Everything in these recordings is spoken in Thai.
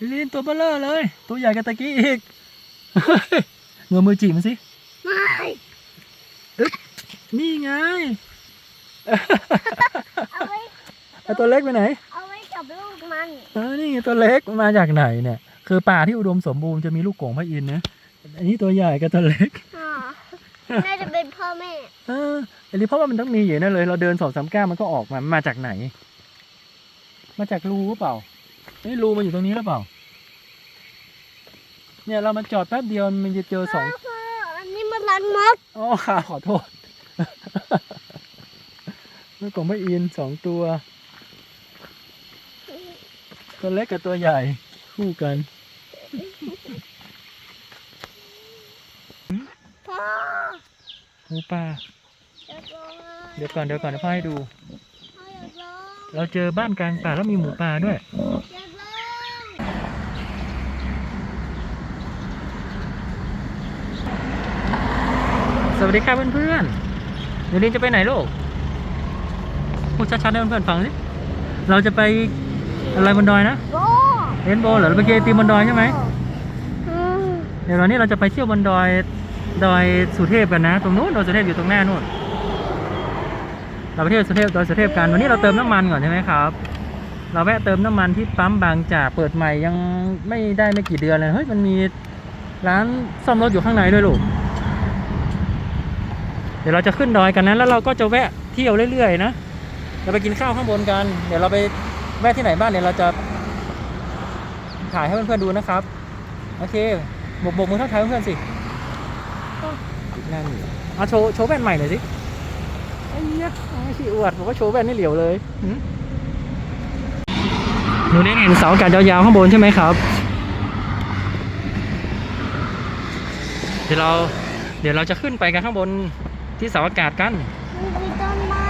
ลินตัวเบลเลอร์เลย ตัวใหญ่กันตะกี้อีกเงือมือจีบมันสิไม่นี่ไง เอาไว้ไอตัวเล็กไปไหน เอาไว้กับลูกมันเออนี่ไงตัวเล็กมันมาจากไหนเนี่ย คือป่าที่อุดมสมบูรณ์จะมีลูกโก่งพระอินทร์นะ อันนี้ตัวใหญ่กับตัวเล็ก อ๋อน่าจะเป็นพ่อแม่ เอออันนี้เพราะว่ามันต้องมีอยู่นั่นเลย เราเดินสองสามก้าวมันก็ออกมา มาจากไหน มาจากรูหรือเปล่า นี่รูมันอยู่ตรงนี้หรือเปล่า เนี่ยเรามาจอดแป๊บเดียวมันจะเจอสองพ่ออันนี้มันรันมดอ๋อค่ะขอโทษลูกของพระอินทร์สองตัว ตัวเล็กกับตัวใหญ่ คู่กัน พ่อหมูป่าอยากลองอะเดี๋ยวก่อนเดี๋ยวก่อนเดี๋ยวพ่อให้ดู พ่ออยากลองเราเจอบ้านกลางป่าแล้วมีหมูป่าด้วย อยากลอง สวัสดีครับเพื่อนๆเดี๋ยวนี้จะไปไหนลูกพูดชัดๆให้เพื่อนๆฟังสิ เราจะไปอะไรบนดอยนะโบเรนโบว์เหรอเราไปเกยร์ไอตีมบนดอยใช่ไหมอืมเดี๋ยววันนี้เราจะไปเที่ยวบนดอยดอยสุเทพกันนะ ตรงนู้นดอยสุเทพอยู่ตรงหน้านู่น เราไปเที่ยวสุเทพดอยสุเทพกันวันนี้เราเติมน้ำมันก่อนใช่ไหมครับ เราแวะเติมน้ำมันที่ปั๊มบางจากเปิดใหม่ยังไม่ได้ไม่กี่เดือนเลยเฮ้ยมันมีร้านซ่อมรถอยู่ข้างในด้วยลูก เดี๋ยวเราจะขึ้นดอยกันนะแล้วเราก็จะแวะเที่ยวเรื่อยๆนะเราไปกินข้าวข้างบนกัน เดี๋ยวเราไปแวะที่ไหนบ้างเดี๋ยเราจะถ่ายให้เพื่อนๆดูนะครับ โอเคบกบกมือทักทายเพื่อนๆสินั่นเอาโชว์โชว์แว่นใหม่หน่อยสิไอ้เนี้ยไม่ขี้อวดผมว่าโชว์แว่นนี่เหลียวเลยหืมหนูได้เห็นเสาอากาศยาวๆข้างบนใช่ไหมครับ เดี๋ยวเราเดี๋ยวเราจะขึ้นไปกันข้างบน ที่เสาอากาศกันมัน มีต้นไม้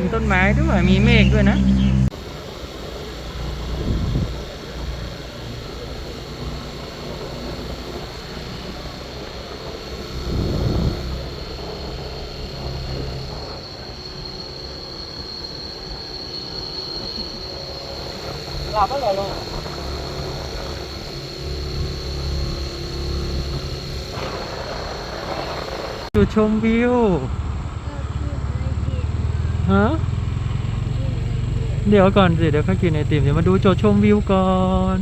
มีต้นไม้ด้วย มีเมฆด้วยนะ หลับแล้วเหรอลูก จุดชมวิวฮะเดี๋ยวก่อนสิเดี๋ยวเขากินไอติมเดี๋ยวมาดูจทย์ชมวิวก่อน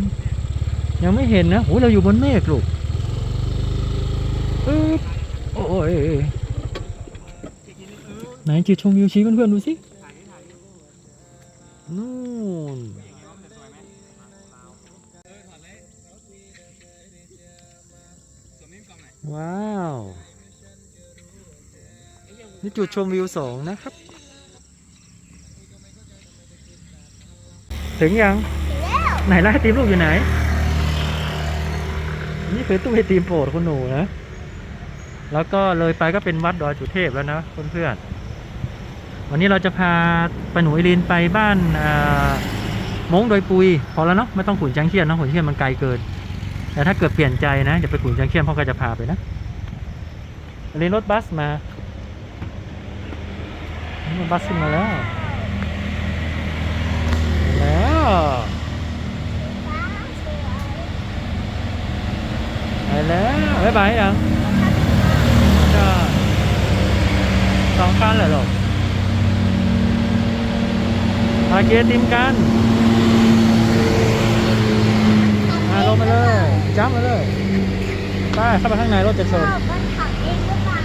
ยังไม่เห็นนะโอ้เราอยู่บนเมฆลูกปึ๊บโอ้ยไหนจุดชมวิวชี้เพื่อนๆดูสินู่นว้าว นี่จุดชมวิวสองนะครับ ถึงยังแล้วไหนร้านไอติมลูกอยู่ไหน นี่คือตู้ไอติมโปรดคุณหนูนะ แล้วก็เลยไปก็เป็นวัดดอยสุเทพแล้วนะเพื่อนๆ วันนี้เราจะพาปาหนูไอรินไปบ้านอ่ามงโดอยปุย พอแล้วเนาะไม่ต้องขุนจังเคียนเนาะขุนจังเคียนมันไกลเกิน แต่ถ้าเกิดเปลี่ยนใจนะจะไปขุนจังเคียนพ่อก็จะพาไปนะไอรินรถบัสมา นี่รถบัสขึ้นมาแล้วแล้วไปแล้วบ๊ายบายยังก็สองคันเลยหรอมาเกียร์ติมกันมาลงมาเลยจ้ำมาเลยไปเข้าไปข้างในรถจะชพ่อนมันขับเองหรือเปล่า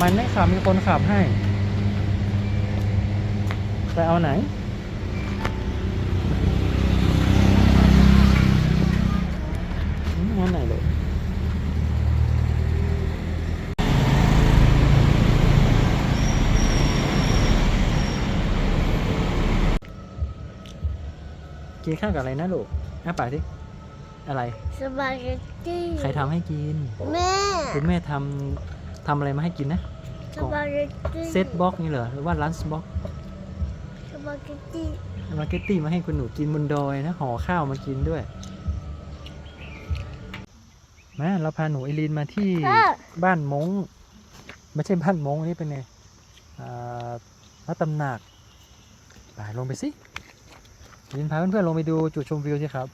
มันไม่ขับมีคนขับให้ ไปเอาไหนอืมเอาไหนเลยกินข้าวกับอะไรนะลูกอ้าปากสิอะไร สปาเกตตี้ใครทำให้กิน แม่คุณแม่ทำทำอะไรมาให้กินนะ สปาเกตตี้เซตบ็อกนี่เหรอหรือว่าลันช์บ็อกส ปาเกตตี้มาร์เก็ตตี้มาให้คุณหนูกินบนดอยนะห่อข้าวมากินด้วยมาเราพาหนูไอรีนมาที่พ่อบ้านมงไม่ใช่บ้านมงอันนี้เป็นไงอ่าพระตำหนักไปลงไปสิลินพาเพื่อนๆลงไปดูจุดชมวิวสิครับ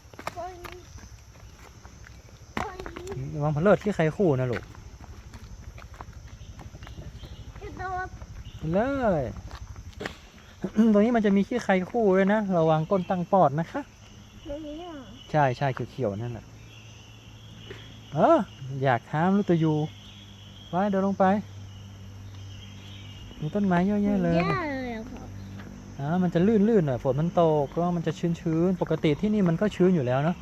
ระวังพลเลิศที่ใครคู่นะลูกกระโดดเลย ตรงนี้มันจะมีขี้ใครคู่ด้วยนะระวังก้นตั้งปอดนะคะไม่มีอะใช่ใช่เขียวๆนั่นแหละเอออยากท้ามลูกตัวยูไปเดินลงไป มีต้นไม้เยอะแยะเลยแย่เลยอะครับอ่ามันจะลื่นๆหน่อยฝนมันตกก็มันจะชื้นๆปกติที่นี่มันก็ชื้นอยู่แล้วเนาะ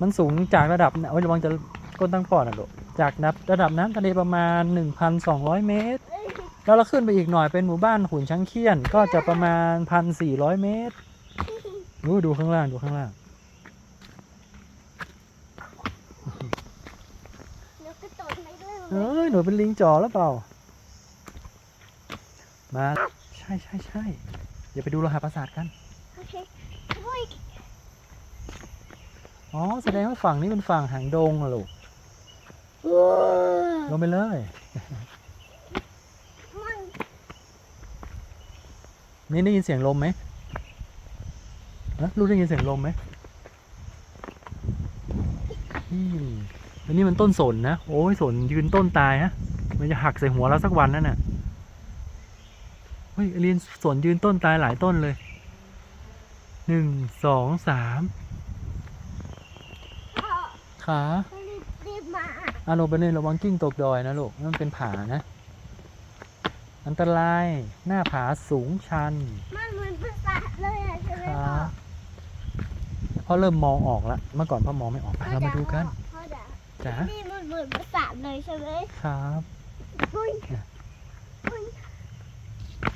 มันสูงจากระดับโอ้ยระวังจะก้นตั้งปอดนะลูกจากนับระดับน้ำทะเลประมาณ 1,200 เมตรเอ้ย แล้วเราขึ้นไปอีกหน่อยเป็นหมู่บ้านหุ่นช้างเคียน ก็จะประมาณ1,400เมตรดูดูข้างล่างดูข้างล่างเดี๋ยวกระโดดไปด้วยเอ้ยหนูเป็นลิงจ่อแล้วเปล่า มาใช่ใช่ใช่เดี๋ยวไปดูโลหะประสาทกันโอเคอุ้ยอ๋อแสดงว่าฝั่งนี้เป็นฝั่งหางดงอะลูกว้าลงไปเลย มั นนี่ได้ยินเสียงลมไหมนะลูกได้ยินเสียงลมไหมอืมอันนี้มันต้นสนนะ โอ้ยสนยืนต้นตายนะมันจะหักใส่หัวเราสักวันนั่นน่ะ เฮ้ยอลินสนยืนต้นตายหลายต้นเลย หนึ่ง สอง สามพ่อขารีบรีบมาอาลงไปเลยระวังกิ้งตกดอยนะลูกนั่นเป็นผานะ อันตรายหน้าผาสูงชันมันเหมือนภาษาทเลยอะใช่ไหมคพ่รัอบพ่อเริ่มมองออกแล้วเมื่อก่อนพ่อมองไม่ออกไปเรามาดูกันพ่อจ๋าจ๋านี่มันเหมือนภาษาทเลยใช่ไหมครับอุ้ยอุ้ย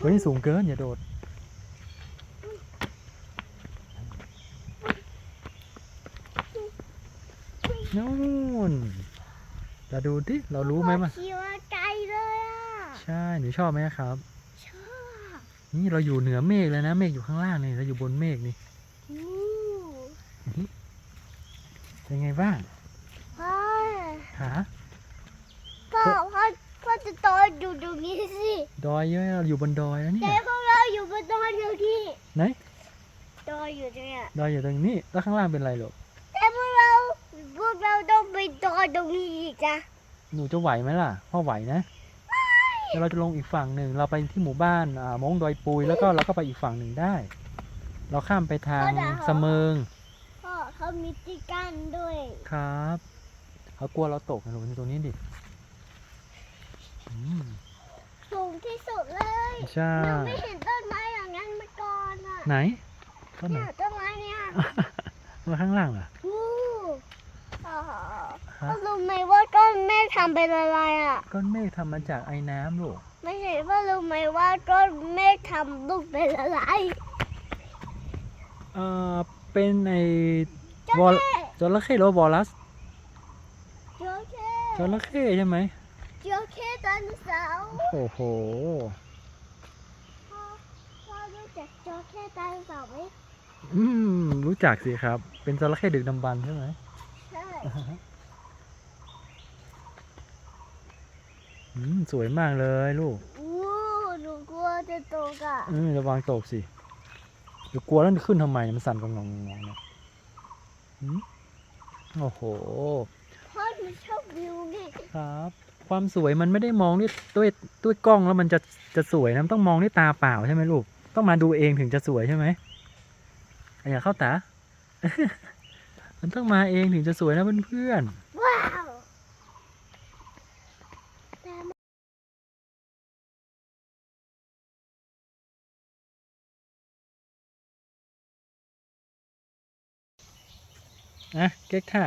วันนี้สูงเกินอย่าโดดนู่นเราดูดิเรารู้ไหมพ่อว่าขี่มาไกลเลยอะ ใช่หนูชอบไหมครับ ชอบนี่เราอยู่เหนือเมฆเลยนะเมฆอยู่ข้างล่างนี่เราอยู่บนเมฆนี่อู้เป็นไงบ้างพ่อขาพ่อพ่อพ่อจะโตอยู่ตรงนี้สิดอยเยอะเราอยู่บนดอยแล้วเนี่แต่ยพวกเราอยู่บนดอยเดียวที่ไหนดอยอยู่เนี่ยดอยอยู่ตรงนี้แล้วข้างล่างเป็นอะไรลูกแต่พวกเราพวกเราต้องไปดอยตรงนี้อีกนะหนูจะไหวไหมล่ะพ่อไหวนะ เดี๋ยวเราจะลงอีกฝั่งหนึ่ง เราไปที่หมู่บ้านอ่ามงดอยปุยแล้วก็เราก็ไปอีกฝั่งหนึ่งได้ เราข้ามไปทางเสมิงพ่อเขามีที่กั้นด้วย ครับเขากลัวเราตกนะลูกอยู่ตรงนี้ดิอืมสูงที่สุดเลยใช่ยังไม่เห็นต้นไม้อย่างนั้นมาก่อนอะไหนต้นไหนเนี่ยต้นไม้เนี่ยมาข้างล่างเหรอะวู้พ่อฮะพ่อรู้ไหมว่าก้อนเมฆทำเป็นอะไรอะ ก้อนเมฆทำมาจากไอ้น้ำลูก ไม่ใช่พ่อรู้ไหมว่าก้อนเมฆทำลูกเป็นอะไร เอ่อ เป็นไอ้จระวอลเข้จระเข้หรือว่าวอลลัสจระเข้จระเข้ใช่ไหมจระเข้ไดโนเสาร์โอ้โหพ่อพ่อรู้จักจระเข้ไดโนเสาร์ไหมอืม รู้จักสิครับ เป็นจระเข้ดึกดำบรรพ์ใช่ไหมใช่ อืม สวยมากเลยลูกอู้หนูกลัวจะตกอะอืมระวังตกสิเดี๋ยวกลัวแล้วมันขึ้นทำไมเนี่ยมันสั่นกระงองงองเนี่ยหืมโอ้โหพ่อหนูชอบวิวไงครับ ความสวยมันไม่ได้มองด้วยด้วยด้วยกล้องแล้วมันจะจะสวยนะมันต้องมองด้วยตาเปล่าใช่ไหมลูกต้องมาดูเองถึงจะสวยใช่ไหมอะอย่าเข้าตามันต้องมาเองถึงจะสวยนะเพื่อนว้าวแต่ ๆ อะเก๊กท่า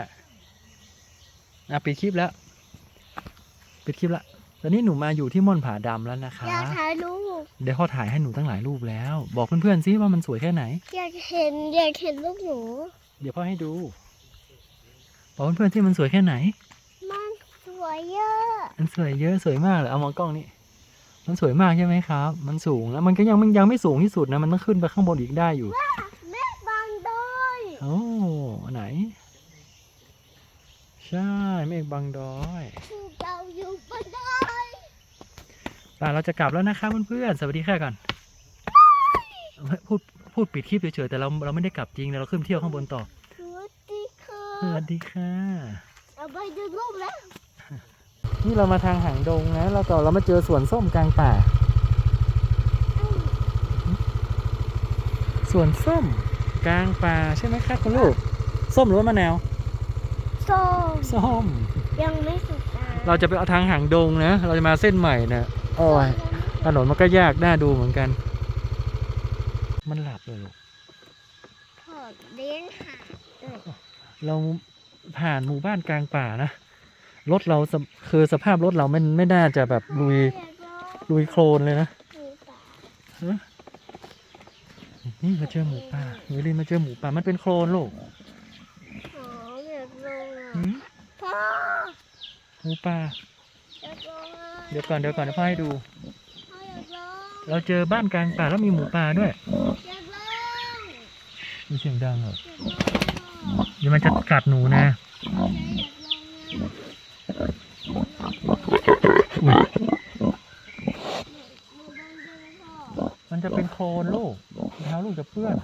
อะปิดคลิปแล้ว ปิดคลิปละตอนนี้หนูมาอยู่ที่ม่อนผาดำแล้วนะคะ อยากถ่ายรูป เดี๋ยวเขาถ่ายให้หนูตั้งหลายรูปแล้ว บอกเพื่อนๆซิว่ามันสวยแค่ไหน อยากเห็นอยากเห็นลูกหนู เดี๋ยวพ่อให้ดู บอกเพื่อนๆที่มันสวยแค่ไหน มันสวยเยอะ มันสวยเยอะสวยมากเลยเอามองกล้องนี่ มันสวยมากใช่ไหมครับ มันสูงแล้วมันก็ยังมันยังไม่สูงที่สุดนะ มันต้องขึ้นไปข้างบนอีกได้อยู่ แม่บางดอยโอ้ไหน ใช่เมฆบางดอยคือเราอยู่บนดอยป่าเราจะกลับแล้วนะคะเพื่อนๆสวัสดีค่ะก่อนพูดพูดปิดคลิปเฉยๆแต่เราเราไม่ได้กลับจริงเราขึ้นเที่ยวข้างบนต่อสวัสดีค่ะสวัสดีค่ะเอเราไปดูรูปแล้วนี่เรามาทางหางดงนะแล้วก็เรามาเจอสวนส้มกลางป่าสวนส้มกลางป่าใช่ไหมครับคุณลูก ส้มหรือว่ามะนาว ส้มส้ม ยังไม่สุดตาเราจะไปเอาทางหางดงนะ เราจะมาเส้นใหม่นะโอ้ยถนนมันก็ยากน่าดูเหมือนกัน มันหลับเลยลูกถอดเลี้ยงหาเราผ่านหมู่บ้านกลางป่านะ รถเราสภคือสภาพรถเราไม่ไม่น่าจะแบบลุยลุยโคลนเลยนะนี่มาเจอหมูป่าเฮลินมาเจอหมูป่ามันเป็นโคลนลูก ขออยากลงอะ หืม พ่อ หมูป่าอยากลงอะเดี๋ยวก่อนเดี๋ยวก่อนเดี๋ยวพ่อให้ดูพ่ออยากลงเราเจอบ้านกลางป่าแล้วมีหมูป่าด้วยอยากลงมีเสียงดังเหรออยากลงอะเดี๋ยวมันจะกัดหนูนะอยากลงอะอุ๊ยหนูบ้านเจอพ่อมันจะเป็นโคลนลูกเท้าลูกจะเปื้อน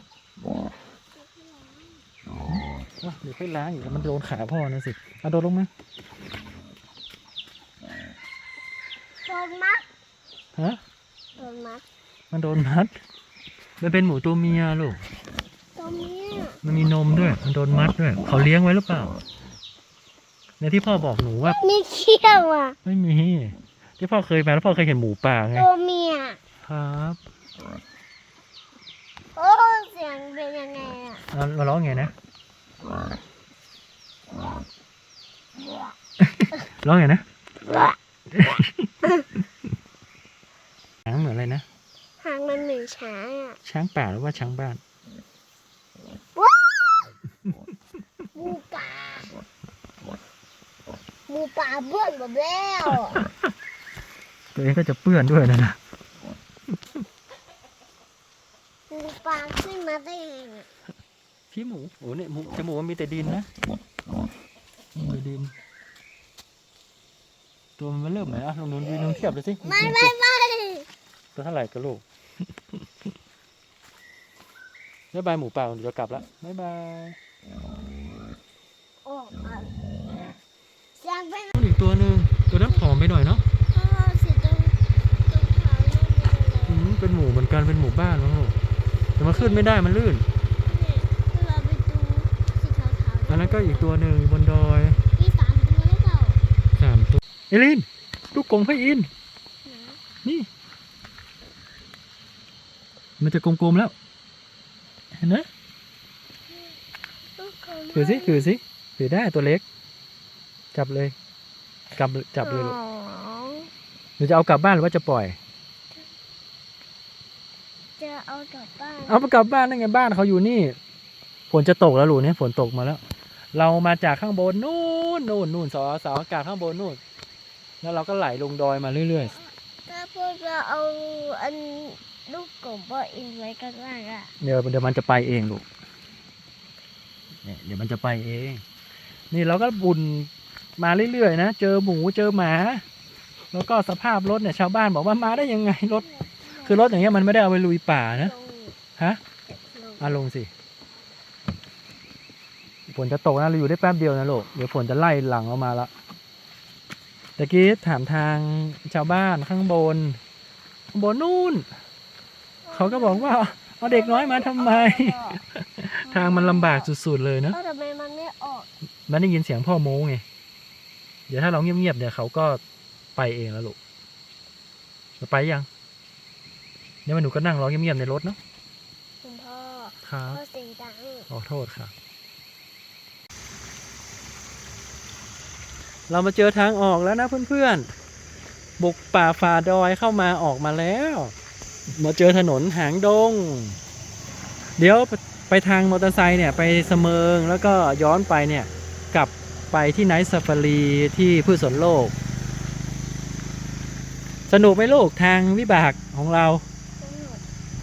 ว้าเดี๋ยวค่อยล้างอีกมันโดนขาพ่อนะสิเอาโดนลงมาโดนมัด ฮะ โดน มัดมันโดนมัด มันเป็นหมูตัวเมียลูกตรงเนี้ยมันมีนมด้วย มันโดนมัดด้วย เขาเลี้ยงไว้หรือเปล่า ในที่พ่อบอกหนูว่า มีเขี้ยวอะ ไม่มี ที่พ่อเคยมาแล้วพ่อเคยเห็นหมูป่าไง ตัวเมีย ครับโอ้เสียงเป็นยังไงอะเราเราร้องไงนะ ร้องไงนะช้างเหมือนอะไรนะ หางมันเหมือนช้างอะ ช้างป่าหรือว่าช้างบ้านหมูป่าหมูป่าเบื่อนหมดแล้วตัวเองก็จะเปื้อนด้วยนะนะหมูป่าขึ้นมาได้ไงอะพี่หมูโอ้เนี่ยหมูจมูกมันมีแต่ดินนะมีแต่ดิน ตัวมันเริ่มไหนอะลองดูดิลองเทียบดูสิ ไม่ไม่ไม่ตัวเท่าไหร่กันลูก บ๊ายบายหมูป่าเดี๋ยวจะกลับแล้วบ๊ายบายโอ้อะเสียงเป็นอีกตัวหนึ่งตัวนั้นผอมไปหน่อยเนาะพ่อสีตรงตรงเขานั่นเลยอืมเป็นหมูเหมือนกันเป็นหมูบ้านมั้งลูกแต่มันขึ้นไม่ได้มันลื่นเนี่ยคือเราไปดูสีขาวๆอันนั้นก็อีกตัวหนึ่งอยู่บนดอยมีสามตัวหรือเปล่าสามตัวเอลินลูกกงพระอินทร์ไหนนี่ มันจะกลมๆแล้ว เห็นไหมลูกของถือสิถือสิถือได้ตัวเล็ก จับเลยจับจับเลยลูกอ๋อหรือจะเอากลับบ้านหรือว่าจะปล่อย จะเอากลับบ้าน เอาไปกลับบ้านได้ไงบ้านเขาอยู่นี่ฝนจะตกแล้วหลูเนี่ยฝนตกมาแล้ว เรามาจากข้างบนนู่นนู่นนู่นเสาเสาอากาศข้างบนนู่น แล้วเราก็ไหลลงดอยมาเรื่อยถ้าพวกเราเอาอัน ลูกกบว่าอินไว้กันล่างอะๆเดี๋ยวเดี๋ยวมันจะไปเองลูกเนี่ยเดี๋ยวมันจะไปเอง นี่เราก็บุญมาเรื่อยๆนะ เจอหมูเจอหมา แล้วก็สภาพรถเนี่ยชาวบ้านบอกว่ามาได้ยังไงรถ คือรถอย่างเงี้ยมันไม่ได้เอาไปลุยป่านะลงฮะลงอะลงสิฝนจะตกนะเราอยู่ได้แป๊บเดียวนะลูกเดี๋ยวฝนจะไล่หลังเรามาละตะกี้ถามทางชาวบ้านข้างบน ข้างบนนู่น เขาก็บอกว่าเอาเด็กน้อยมาทำไม ทางมันลำบากสุดๆเลยนะเอ้าทำไมมันไม่ออกมันได้ยินเสียงพ่อโม้ไง เดี๋ยวถ้าเราเงียบๆเดี๋ยวเขาก็ไปเองแล้วลูกจะไปยัง เดี๋ยวมันหนูก็นั่งรอเงียบๆในรถเนาะ คุณพ่อครับพ่อเสียงดังขอโทษครับเรามาเจอทางออกแล้วนะเพื่อนๆ บุกป่าฝ่าดอยเข้ามาออกมาแล้ว มาเจอถนนหางดง เดี๋ยวไปทางมอเตอร์ไซค์เนี่ยไปเสมิงแล้วก็ย้อนไปเนี่ยกลับไปที่ไนท์ซาฟารีที่พืชสวนโลก สนุกไหมลูกทางวิบากของเรา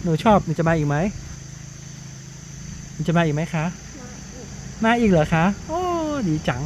หนูชอบหนูจะมาอีกไหมหนูจะมาอีกไหมคะ มาอีกมาอีกเหรอคะ โอ้ ดีจัง